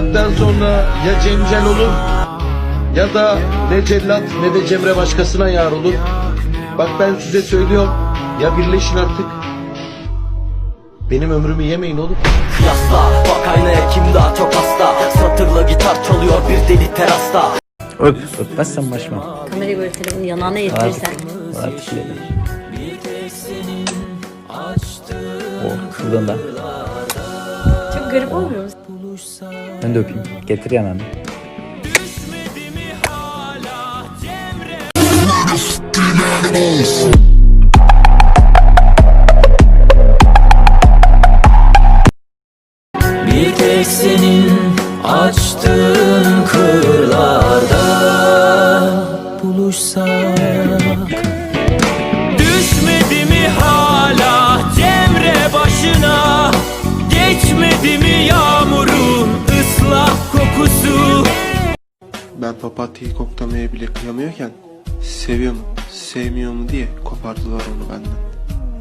saatten sonra ya Cemcel olur ya da ne cellat ne de Cemre başkasına yar olur. Bak ben size söylüyorum ya birleşin artık. Benim ömrümü yemeyin oğlum. Kıyasla bak aynaya kim daha çok hasta Satırla gitar çalıyor bir deli terasta Öp, öpmezsen başma. Kamerayı böyle telefonu yanağına yedirirsen. Artık ileri. Oh, buradan da. Çok garip olmuyor mu? Ben de öpeyim. Getir yanağını. Bir tek senin açtığın kırlarda buluşsak papatyayı koklamaya bile kıyamıyorken seviyor mu, sevmiyor mu diye kopardılar onu benden.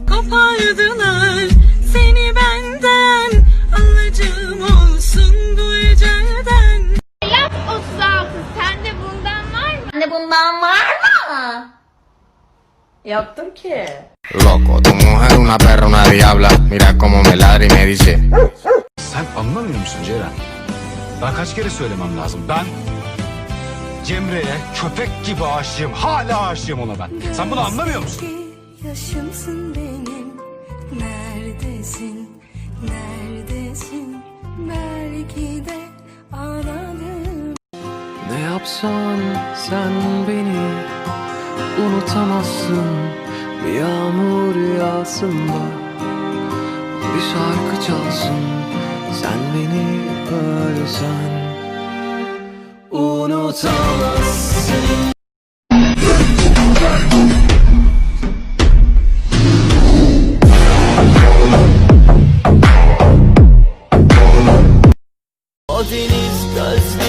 Kopardılar seni benden Alacağım olsun bu ecelden Yap 36. Sende bundan var mı? Sende bundan var mı? Yaptım ki. Loco, tu mujer una perra, una diabla. Mira cómo me ladra y me dice. Sen anlamıyor musun Ceren? Daha kaç kere söylemem lazım. Ben Cemre'ye köpek gibi aşığım. Hala aşığım ona ben. Sen bunu anlamıyor musun? Yaşımsın benim Neredesin Neredesin Belki de Ne yapsan sen beni unutamazsın Bir yağmur yağsın da Bir şarkı çalsın sen beni ölsen Unutamazsın O deniz gözlerinden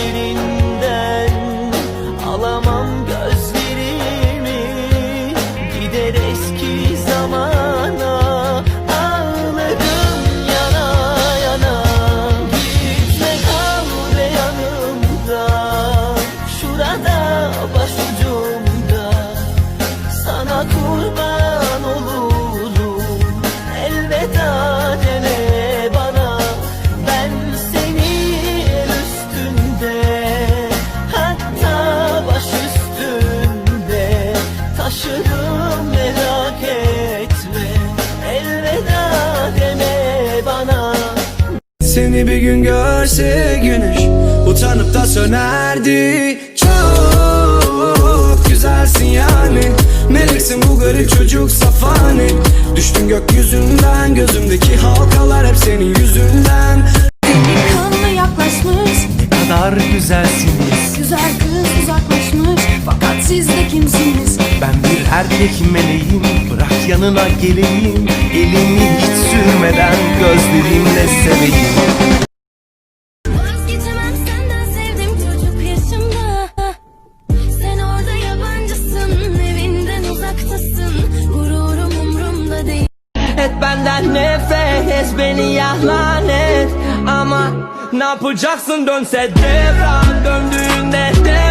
Taşırım merak etme. Elveda deme bana. Seni bir gün görse güneş Utanıp da sönerdi. Çok güzelsin yani. Meleksin bu garip çocuk safani. Düştün gökyüzünden Gözümdeki halkalar hep senin yüzünden. Kanlı yaklaşmış. Ne kadar güzelsiniz. Güzel kız uzaklaşmış. Fakat siz de kimsiniz Ben bir erkek meleğim Bırak yanına geleyim Elimi hiç sürmeden Gözlerimle seveyim Vazgeçemem senden sevdim çocuk yaşımda. Sen orada yabancısın, evinden uzaktasın. Gururum umrumda değil. Et benden nefret et beni yahlan et Ama ne yapacaksın dönse devran döndüğünde devran